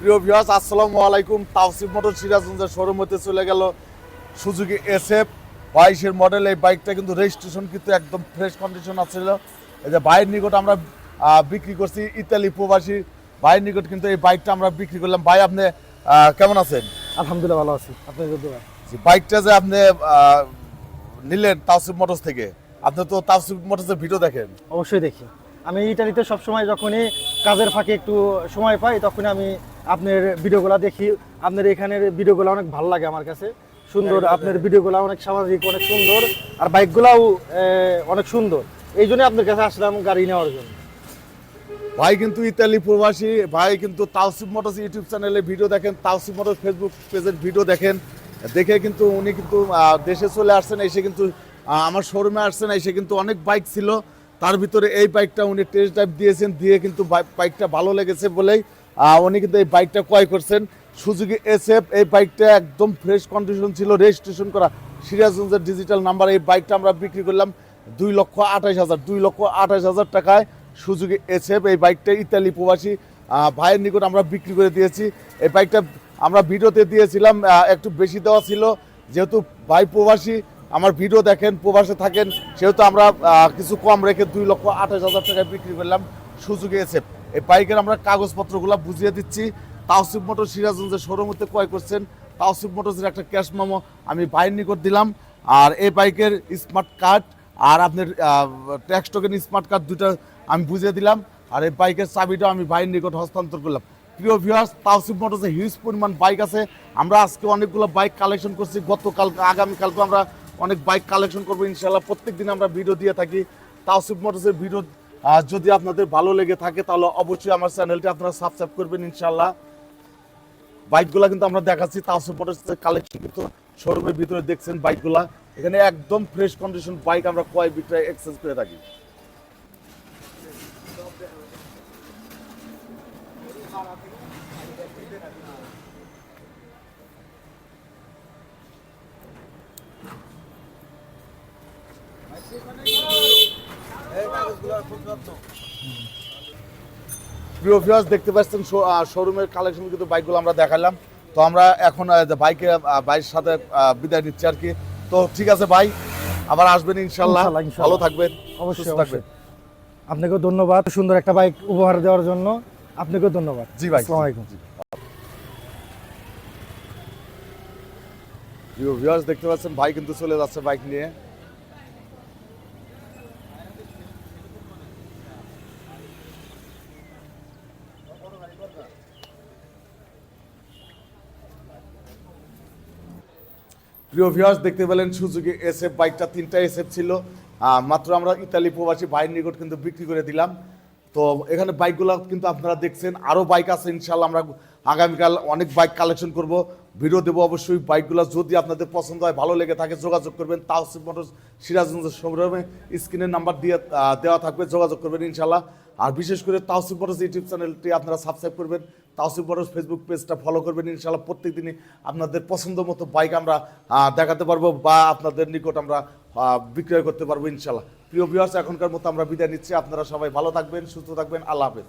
প্রিয় ভিউয়ার্স আসসালামু আলাইকুম। তাওসিফ মোটর সিরাজগঞ্জের শোরুম হতে চলে গেল সুজুকি এসএফ বাইশের মডেল এই বাইকটা কিন্তু রেজিস্ট্রেশন কিন্তু একদম ফ্রেশ কন্ডিশন আছিল এই যে ভাইয়ের নিকট আমরা বিক্রি করছি ইতালি প্রবাসী। ভাইয়ের নিকট কিন্তু এই বাইকটা আমরা বিক্রি করলাম। ভাই আপনি কেমন আছেন? আলহামদুলিল্লাহ ভালো আছি। আপনি বাইকটা যে আপনি নিলেন তাওসিফ মোটরস থেকে আপনি তো তাওসিফ মোটরসের ভিডিও দেখেন। অবশ্যই দেখি। আমি ইটালিতে সবসময় যখনই কাজের ফাঁকে একটু সময় পাই তখনই আমি আপনার ভিডিওগুলো দেখি। আপনার এখানের ভিডিওগুলো অনেক ভালো লাগে আমার কাছে। সুন্দর আপনার ভিডিওগুলো অনেক স্বাভাবিক অনেক সুন্দর আর বাইকগুলাও অনেক সুন্দর। এই জন্য আপনার কাছে আসলাম গাড়ি নেওয়ার জন্য। ভাই কিন্তু ইতালি প্রবাসী ভাই কিন্তু তাওসিফ মোটরস ইউটিউব চ্যানেলে ভিডিও দেখেন তাওসিফ মোটরস ফেসবুক পেজের ভিডিও দেখেন। দেখে কিন্তু উনি কিন্তু দেশে চলে আসছেন এসে কিন্তু আমার শোরুমে আসছেন এসে কিন্তু অনেক বাইক ছিল। তার ভিতরে এই বাইকটা উনি টেস্ট ড্রাইভ দিয়েছেন, দিয়ে কিন্তু বাইকটা ভালো লেগেছে বলেই উনি কিন্তু এই বাইকটা ক্রয় করছেন। সুজুকি এসএফ এই বাইকটা একদম ফ্রেশ কন্ডিশন ছিল রেজিস্ট্রেশন করা। সিরাজগঞ্জের ডিজিটাল নাম্বার এই বাইকটা আমরা বিক্রি করলাম দুই লক্ষ আঠাশ হাজার, দুই লক্ষ আঠাশ হাজার টাকায়। সুজুকি এসএফ এই বাইকটা ইতালি প্রবাসী ভাইয়ের নিকট আমরা বিক্রি করে দিয়েছি। এই বাইকটা আমরা ভিডিওতে দিয়েছিলাম একটু বেশি দেওয়া ছিল, যেহেতু ভাই প্রবাসী আমার ভিডিও দেখেন, প্রবাসে থাকেন, সেহেতু আমরা কিছু কম রেখে দুই লক্ষ আঠাশ হাজার টাকায় বিক্রি করলাম, সুযোগ এসএফ এই বাইকের আমরা কাগজপত্রগুলো বুঝিয়ে দিচ্ছি। তাওসিফ মোটর সিরাজগঞ্জের শোরুমতে ক্রয় করছেন। তাওসিফ মোটরসের একটা ক্যাশ মামো আমি ভাইয়ের নিকট দিলাম। আর এই বাইকের স্মার্ট কার্ড আর আপনার ট্যাক্স টোকেন স্মার্ট কার্ড দুটো আমি বুঝিয়ে দিলাম। আর এই বাইকের চাবিটা আমি ভাইয়ের নিকট হস্তান্তর করলাম। প্রিয় ভিউয়ার্স তাওসিফ মোটরসে হিউজ পরিমাণ বাইক আছে। আমরা আজকে অনেকগুলো বাইক কালেকশন করছি। গতকাল আগামীকালকে আমরা অনেক বাইক কালেকশন করব ইনশাল্লাহ প্রত্যেক দিন আমরা ভিডিও দিয়ে থাকি। তাওসিফ মোটরসের ভিডিও যদি আপনাদের ভালো লেগে থাকে, তাহলে অবশ্যই আমার চ্যানেলটি আপনারা সাবস্ক্রাইব করবেন ইনশাল্লাহ বাইকগুলা কিন্তু আমরা দেখাচ্ছি, তাওসিফ মোটরসের কালেকশন কিন্তু শোরুমের ভিতরে দেখছেন বাইকগুলা এখানে একদম ফ্রেশ কন্ডিশন বাইক আমরা ক্রয় বিক্রয় এক্সচেঞ্জ করে থাকি। প্রিয় ভিউয়ার্স দেখতে পাচ্ছেন শোরুমের কালেকশন কিন্তু বাইকগুলো আমরা দেখালাম। তো আমরা এখন বাইকে বাইকের সাথে বিদায় নিচ্ছি আর কি। তো ঠিক আছে ভাই আবার আসবেন ইনশাল্লাহ। ভালো থাকবেন অবশ্যই অবশ্যই। আপনাকেও ধন্যবাদ সুন্দর একটা বাইক উপহার দেওয়ার জন্য। আপনাকেও ধন্যবাদ। জি ভাই। আলাইকুম। প্রিয় ভিউয়ার্স দেখতে পাচ্ছেন ভাই কিন্তু চলে যাচ্ছে বাইক নিয়ে। প্রিয় ভিউয়ার্স দেখতে পেলেন সুজুকি এসএফ বাইকটা, তিনটা এসএফ ছিল। মাত্র আমরা ইতালি প্রবাসী ভাইয়ের নিকট কিন্তু বিক্রি করে দিলাম। তো এখানে বাইকগুলো কিন্তু আপনারা দেখছেন আরও বাইক আছে ইনশাল্লাহ আমরা আগামীকাল অনেক বাইক কালেকশন করব। ভিডিও দেবো অবশ্যই বাইকগুলো, যদি আপনাদের পছন্দ হয়, ভালো লেগে থাকে, যোগাযোগ করবেন। তাওসিফ মোটরস সিরাজগঞ্জের শোরুমে স্ক্রিনের নাম্বার দিয়ে দেওয়া থাকবে, যোগাযোগ করবেন ইনশাল্লাহ আর বিশেষ করে তাওসিফ বরস ইউটিউব চ্যানেলটি আপনারা সাবস্ক্রাইব করবেন। তাওসিফ বরস ফেসবুক পেজটা ফলো করবেন। ইনশাল্লাহ প্রত্যেক দিনই আপনাদের পছন্দ মতো বাইক আমরা দেখাতে পারব বা আপনাদের নিকট আমরা বিক্রয় করতে পারব ইনশাল্লাহ প্রিয় ভিউয়ার্স এখনকার মতো আমরা বিদায় নিচ্ছি। আপনারা সবাই ভালো থাকবেন, সুস্থ থাকবেন। আল্লাহ হাফেজ।